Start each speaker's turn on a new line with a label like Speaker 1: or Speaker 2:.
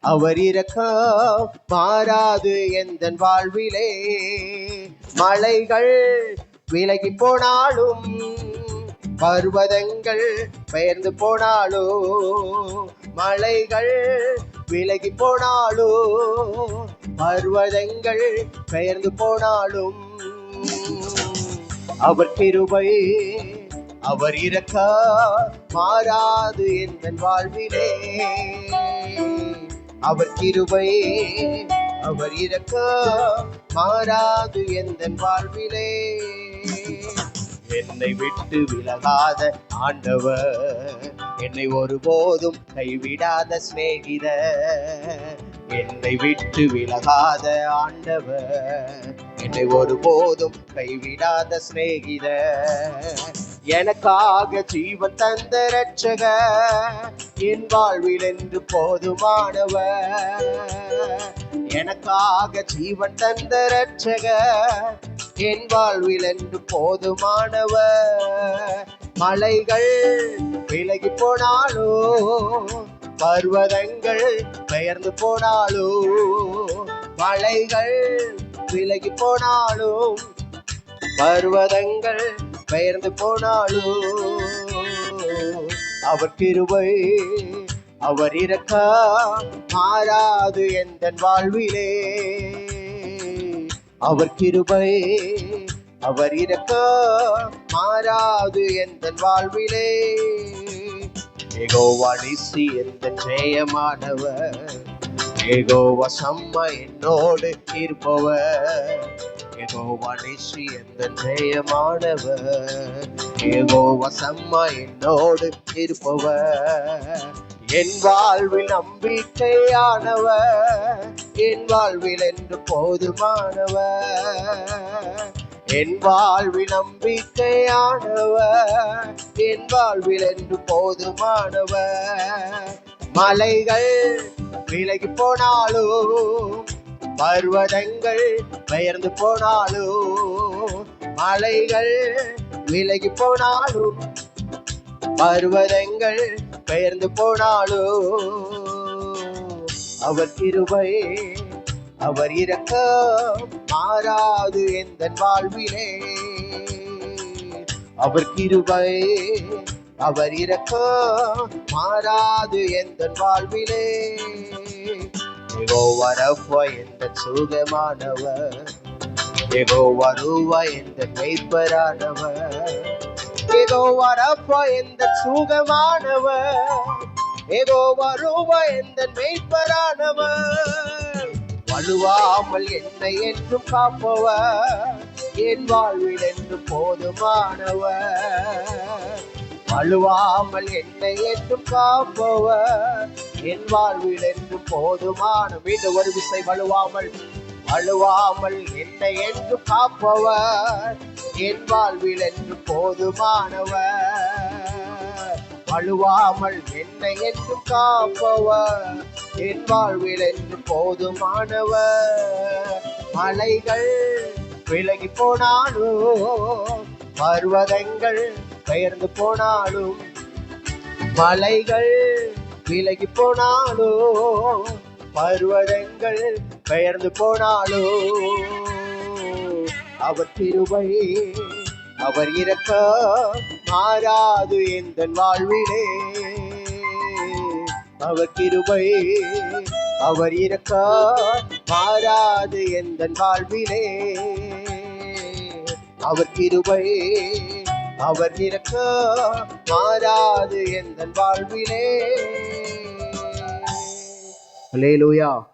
Speaker 1: அவர் இறக்கம் மாறாது எந்த வாழ்விலே. மலைகள் விலகி போனாலும் பர்வதங்கள் பெயர்ந்து போனாலோ மலைகள் விலகி போனாலோ பர்வதங்கள் பெயர்ந்து போனாலும் அவர் கிருபை அவர் இறக்க மாறாது என் வாழ்விலே. அவர் கிருபையே அவர் இரக்க மாறாது எந்த வாழ்விலே. என்னை விட்டு விலகாத ஆண்டவர் என்னை ஒருபோதும் கைவிடாத சிநேகித என்னை விட்டு விலகாத ஆண்டவர் என்னை ஒருபோதும் கைவிடாத சிநேகித எனக்காக ஜீவன் தந்த ரட்சக என் வாழ்வில் என்று போதுமானவ எனக்காக ஜீவன் தந்த ரட்சக என் வாழ்வில் என்று போதுமானவ மலைகள் விலகி போனாலோ பர்வதங்கள் பெயர்ந்து போனாலோ மலைகள் விலகி போனாலும் பர்வதங்கள் பெயர்ந்து போனாலும் அவர் கிருபை அவர் இருக்க மாறாது எந்த வாழ்விலே. அவர் கிருபை அவர் இருக்க மாறாது எந்த வாழ்விலே. ஏகோவா நிசி எந்த ஜெயமானவர். ஏகோவா சம்மா என்னோடு இருப்பவர். ஏகோவா எந்த ஜெயமானவர் ஏகோவா சம்மா என்னோடு இருப்பவர். என் வாழ்வில் நம்பிக்கையானவர். என் வாழ்வில் என்று போதுமானவர். என் வாழ்வில் நம்பிக்கையானவர். என் வாழ்வில் என்று போதுமானவர். மலைகள் விலகி போனாலும் பர்வதங்கள் பெயர்ந்து போனாலும் மலைகள் விலகி போனாலும் பர்வதங்கள் பெயர்ந்து போனாலும் அவர் கிருபை அவர் இறக்க மாறாது எந்த வாழ்விலே. அவர் கிருபை அவர் இறக்க மாறாது எந்த வாழ்விலே. ஏகோ வரப்ப எந்த சுகமானவர். ஏகோ வருவ எந்த மெய்ப்பரானவர். ஏதோ வரப்ப எந்த சுகமானவர். ஏதோ வருவ எந்த மெய்ப்பரானவர். வலுவாமல் என்னை என்றும் காப்பவர். என் வாழ்வில் என்று போதுமானவர். அழுவாமல் என்னை என்றும் காப்பவர். என் வாழ்வில் என்று போதுமான மீண்டும் ஒரு விசை வலுவாமல் வலுவாமல் என்னை என்று காப்பவர். என் வாழ்வில் என்று போதுமானவர். வலுவாமல் என்னை என்று காப்பவர். என் வாழ்வில் என்று போதுமானவர். மலைகள் விலகி போனாலும் பர்வதங்கள் பெயர்ந்து போனாலும் மலைகள் விலகி போனாலோ பர்வதங்கள் பெயர்ந்து போனாலோ அவர் திருவை அவர் இறக்க மாறாது எந்த வாழ்விலே. அவர் கிருபை அவர் இறக்க மாறாது எந்த வாழ்விலே. அவர் கிருபை அவர் இறக்க மாறாது எந்த வாழ்விலே. அல்லேலூயா